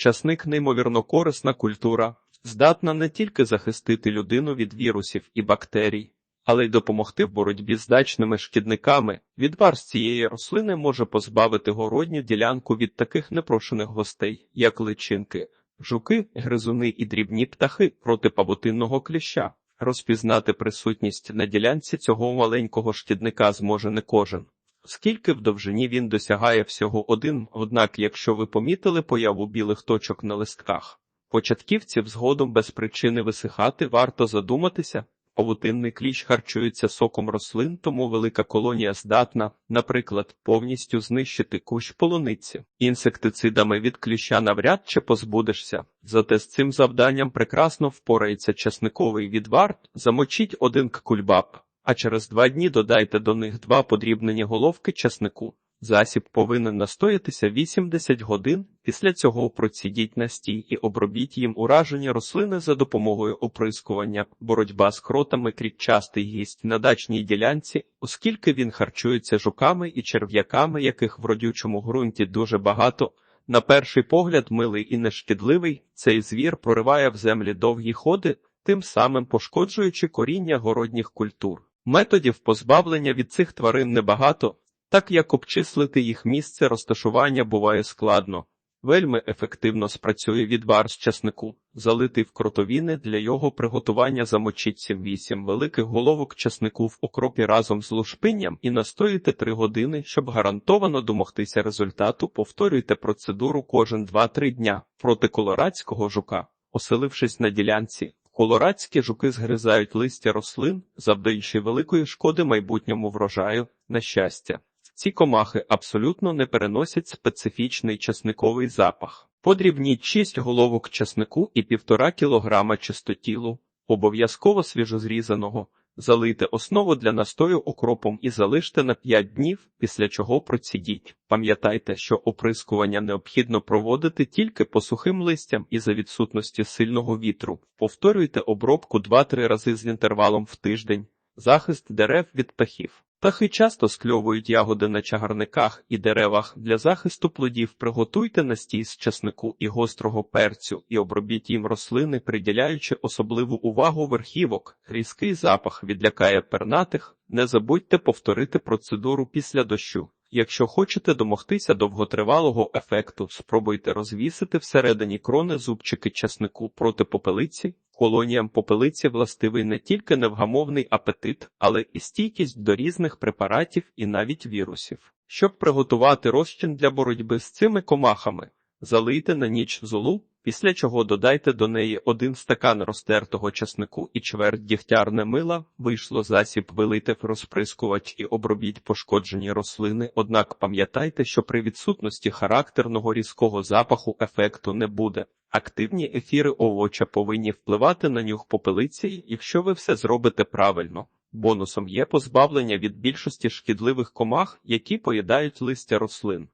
Часник неймовірно корисна культура, здатна не тільки захистити людину від вірусів і бактерій, але й допомогти в боротьбі з дачними шкідниками. Відвар з цієї рослини може позбавити городню ділянку від таких непрошених гостей, як личинки, жуки, гризуни і дрібні птахи проти павутинного кліща. Розпізнати присутність на ділянці цього маленького шкідника зможе не кожен. Оскільки в довжині він досягає всього один, однак, якщо ви помітили появу білих точок на листках, початківців згодом без причини висихати варто задуматися. Павутинний кліщ харчується соком рослин, тому велика колонія здатна, наприклад, повністю знищити кущ полуниці. Інсектицидами від кліща навряд чи позбудешся. Зате з цим завданням прекрасно впорається часниковий відвар, замочіть один кульбаб, а через два дні додайте до них два подрібнені головки часнику. Засіб повинен настоятися 80 годин. Після цього процідіть настій і обробіть їм уражені рослини за допомогою оприскування. Боротьба з кротами крітчастий гість на дачній ділянці, оскільки він харчується жуками і черв'яками, яких в родючому ґрунті дуже багато. На перший погляд, милий і нешкідливий, цей звір прориває в землі довгі ходи, тим самим пошкоджуючи коріння городніх культур. Методів позбавлення від цих тварин небагато. Так як обчислити їх місце розташування буває складно. Вельми ефективно спрацює відвар з часнику, залитий в кротовіни для його приготування замочіть 7-8 великих головок часнику в окропі разом з лушпинням і настоїте 3 години, щоб гарантовано домогтися результату. Повторюйте процедуру кожен 2-3 дня проти колорадського жука, оселившись на ділянці. Колорадські жуки згризають листя рослин, завдаючи великої шкоди майбутньому врожаю, на щастя. Ці комахи абсолютно не переносять специфічний часниковий запах. Подрібніть 6 головок часнику і 1,5 кілограма чистотілу, обов'язково свіжозрізаного, залийте основу для настою окропом і залиште на 5 днів, після чого процідіть. Пам'ятайте, що оприскування необхідно проводити тільки по сухим листям і за відсутності сильного вітру. Повторюйте обробку 2-3 рази з інтервалом в тиждень. Захист дерев від птахів. Птахи часто скльовують ягоди на чагарниках і деревах. Для захисту плодів приготуйте настій з часнику і гострого перцю і обробіть їм рослини, приділяючи особливу увагу верхівок. Різкий запах відлякає пернатих. Не забудьте повторити процедуру після дощу. Якщо хочете домогтися довготривалого ефекту, спробуйте розвісити всередині крони зубчики часнику проти попелиці. Колоніям попелиці властивий не тільки невгамовний апетит, але і стійкість до різних препаратів і навіть вірусів. Щоб приготувати розчин для боротьби з цими комахами, залийте на ніч золу, після чого додайте до неї один стакан розтертого часнику і чверть дігтярне мила, вийшло засіб вилийте в розприскувач і обробіть пошкоджені рослини, однак пам'ятайте, що при відсутності характерного різкого запаху ефекту не буде. Активні ефіри овоча повинні впливати на нюх попелиці, якщо ви все зробите правильно. Бонусом є позбавлення від більшості шкідливих комах, які поїдають листя рослин.